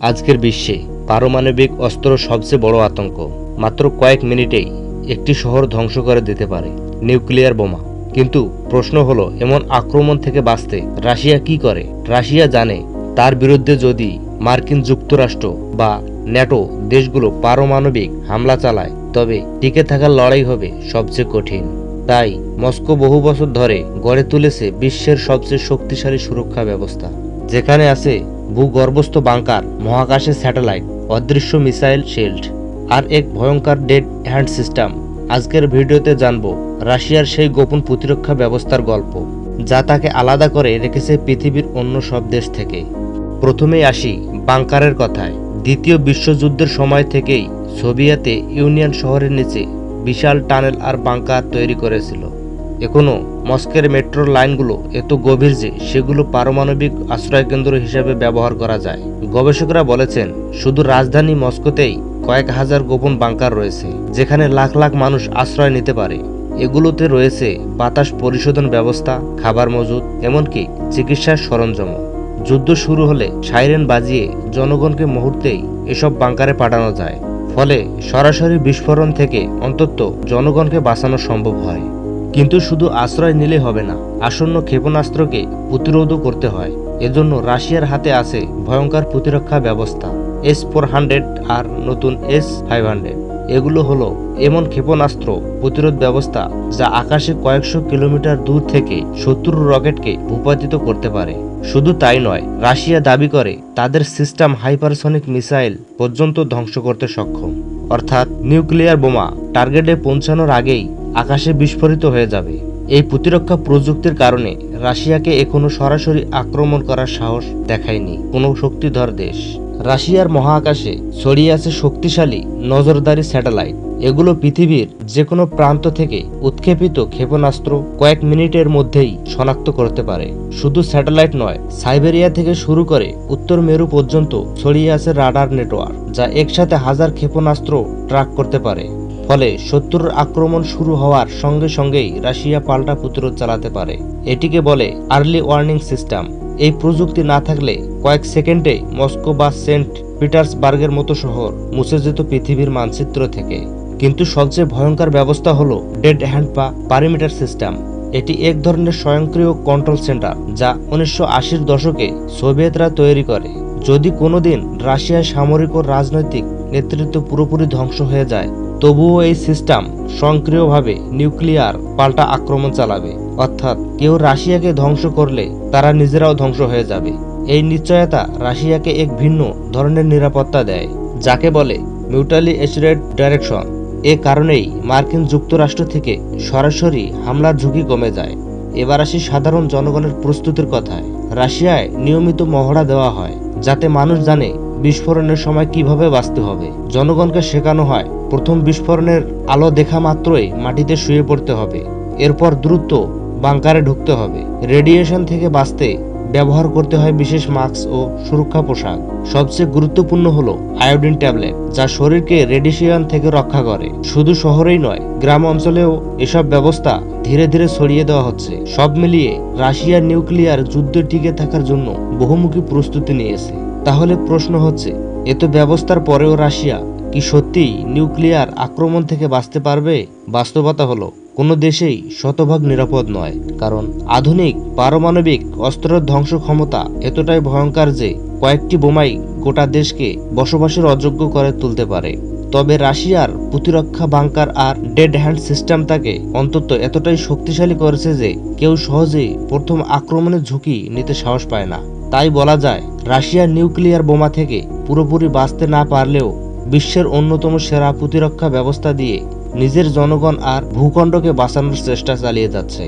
আজকের বিশ্বে পারমাণবিক অস্ত্র সবচেয়ে বড় আতঙ্ক। মাত্র কয়েক মিনিটেই একটি শহর ধ্বংস করে দিতে পারে নিউক্লিয়ার বোমা। কিন্তু প্রশ্ন হলো, এমন আক্রমণ থেকে বাঁচতে রাশিয়া কি করে? রাশিয়া জানে তার বিরুদ্ধে যদি মার্কিন যুক্তরাষ্ট্র বা ন্যাটো দেশগুলো পারমাণবিক হামলা চালায়, তবে টিকে থাকার লড়াই হবে সবচেয়ে কঠিন। তাই মস্কো বহু বছর ধরে গড়ে তুলেছে বিশ্বের সবচেয়ে শক্তিশালী সুরক্ষা ব্যবস্থা। যেখানে আছে ভূগর্ভস্থ বাংকার মহাকাশের স্যাটেলাইট, অদৃশ্য মিসাইল শিল্ড, আর এক ভয়ঙ্কর ডেড হ্যান্ড সিস্টেম। আজকের ভিডিওতে জানব রাশিয়ার সেই গোপন প্রতিরক্ষা ব্যবস্থার গল্প, যা তাকে আলাদা করে রেখেছে পৃথিবীর অন্য সব দেশ থেকে। প্রথমেই আসি বাংকারের কথায়। দ্বিতীয় বিশ্বযুদ্ধের সময় থেকেই সোভিয়েতে ইউনিয়ন শহরের নিচে বিশাল টানেল আর বাংকার তৈরি করেছিল। এখনও মস্কের মেট্রো লাইনগুলো এত গভীর যে সেগুলো পারমাণবিক আশ্রয়কেন্দ্র হিসেবে ব্যবহার করা যায়। গবেষকরা বলেছেন, শুধু রাজধানী মস্কোতেই কয়েক হাজার গোপন বাংকার রয়েছে, যেখানে লাখ লাখ মানুষ আশ্রয় নিতে পারে। এগুলোতে রয়েছে বাতাস পরিশোধন ব্যবস্থা, খাবার মজুদ, এমনকি চিকিৎসার সরঞ্জামও। যুদ্ধ শুরু হলে সাইরেন বাজিয়ে জনগণকে মুহূর্তেই এসব বাংকারে পাঠানো যায়। ফলে সরাসরি বিস্ফোরণ থেকে অন্তত জনগণকে বাঁচানো সম্ভব হয়। কিন্তু শুধু আশ্রয় নিলে হবে না, আসন্ন ক্ষেপণাস্ত্রকে প্রতিরোধও করতে হয়। এজন্য রাশিয়ার হাতে আছে ভয়ঙ্কর প্রতিরক্ষা ব্যবস্থা এস ফোর হান্ড্রেড আর নতুন এস ফাইভ হান্ড্রেড এগুলো হলো এমন ক্ষেপণাস্ত্র প্রতিরোধ ব্যবস্থা যা আকাশে কয়েকশো কিলোমিটার দূর থেকে শত্রুর রকেটকে ভূপাতিত করতে পারে। শুধু তাই নয়, রাশিয়া দাবি করে তাদের সিস্টেম হাইপারসনিক মিসাইল পর্যন্ত ধ্বংস করতে সক্ষম। অর্থাৎ নিউক্লিয়ার বোমা টার্গেটে পৌঁছানোর আগেই আকাশে বিস্ফোরিত হয়ে যাবে। এই প্রতিরক্ষা প্রযুক্তির কারণে রাশিয়াকে এখনও সরাসরি আক্রমণ করার সাহস দেখায়নি কোনো শক্তিধর দেশ। রাশিয়ার মহাকাশে ছড়িয়ে আছে শক্তিশালী নজরদারি স্যাটেলাইট। এগুলো পৃথিবীর যে কোনো প্রান্ত থেকে উৎক্ষেপিত ক্ষেপণাস্ত্র কয়েক মিনিটের মধ্যেই শনাক্ত করতে পারে। শুধু স্যাটেলাইট নয়, সাইবেরিয়া থেকে শুরু করে উত্তর মেরু পর্যন্ত ছড়িয়ে আছে রাডার নেটওয়ার্ক, যা একসাথে হাজার ক্ষেপণাস্ত্র ট্র্যাক করতে পারে। ফলে শত্রুর আক্রমণ শুরু হওয়ার সঙ্গে সঙ্গেই রাশিয়া পাল্টা প্রতিরোধ চালাতে পারে। এটিকে বলে আর্লি ওয়ার্নিং সিস্টেম। এই প্রযুক্তি না থাকলে কয়েক সেকেন্ডে মস্কো বা সেন্ট পিটার্সবার্গের মতো শহর মুছে যেত পৃথিবীর মানচিত্র থেকে। কিন্তু সবচেয়ে ভয়ঙ্কর ব্যবস্থা হলো ডেড হ্যান্ড বা পারিমিটার সিস্টেম। এটি এক ধরনের স্বয়ংক্রিয় কন্ট্রোল সেন্টার যা উনিশশো আশির দশকে সোভিয়েতরা তৈরি করে। যদি কোনোদিন রাশিয়ার সামরিক ও রাজনৈতিক নেতৃত্ব পুরোপুরি ধ্বংস হয়ে যায়, তবুও এই সিস্টেম স্বয়ংক্রিয়ভাবে নিউক্লিয়ার পাল্টা আক্রমণ চালাবে। অর্থাৎ কেউ রাশিয়াকে ধ্বংস করলে তারা নিজেরাও ধ্বংস হয়ে যাবে। এই নিশ্চয়তা রাশিয়াকে এক ভিন্ন ধরনের নিরাপত্তা দেয়, যাকে বলে মিউটালি এসিরেট ডাইরেকশন। এ কারণেই মার্কিন যুক্তরাষ্ট্র থেকে সরাসরি হামলার ঝুঁকি কমে যায়। এবার আসি সাধারণ জনগণের প্রস্তুতির কথায়। রাশিয়ায় নিয়মিত মহড়া দেওয়া হয়, যাতে মানুষ জানে বিস্ফোরণের সময় কীভাবে বাঁচতে হবে। জনগণকে শেখানো হয়, প্রথম বিস্ফোরণের আলো দেখা মাত্রই মাটিতে শুয়ে পড়তে হবে। এরপর দ্রুত বাংকারে ঢুকতে হবে। রেডিয়েশন থেকে বাঁচতে ব্যবহার করতে হয় বিশেষ মাস্ক ও সুরক্ষা পোশাক। সবচেয়ে গুরুত্বপূর্ণ হলো আয়োডিন ট্যাবলেট, যা শরীরকে রেডিয়েশন থেকে রক্ষা করে। শুধু শহরেই নয়, গ্রাম অঞ্চলেও এসব ব্যবস্থা ধীরে ধীরে ছড়িয়ে দেওয়া হচ্ছে। সব মিলিয়ে রাশিয়ার নিউক্লিয়ার যুদ্ধ টিকে থাকার জন্য বহুমুখী প্রস্তুতি নিয়েছে। তাহলে প্রশ্ন হচ্ছে এত ব্যবস্থার পরেও রাশিয়া কি সত্যিই নিউক্লিয়ার আক্রমণ থেকে বাঁচতে পারবে? বাস্তবতা হলো, কোনো দেশেই শতভাগ নিরাপদ নয়, কারণ আধুনিক পারমাণবিক অস্ত্রের ধ্বংস ক্ষমতা এতটাই ভয়ঙ্কর যে কয়েকটি বোমাই গোটা দেশকে বসবাসের অযোগ্য করে তুলতে পারে। তবে রাশিয়ার প্রতিরক্ষা বাংকার আর ডেড হ্যান্ড সিস্টেম তাকে অন্তত এতটাই শক্তিশালী করেছে যে কেউ সহজেই প্রথম আক্রমণের ঝুঁকি নিতে সাহস পায় না। তাই বলা যায়, রাশিয়ার নিউক্লিয়ার বোমা থেকে পুরোপুরি বাঁচতে না পারলেও বিশ্বের অন্যতম সেরা প্রতিরক্ষা ব্যবস্থা দিয়ে নিজের জনগণ আর ভূখণ্ডকে বাঁচানোর চেষ্টা চালিয়ে যাচ্ছে।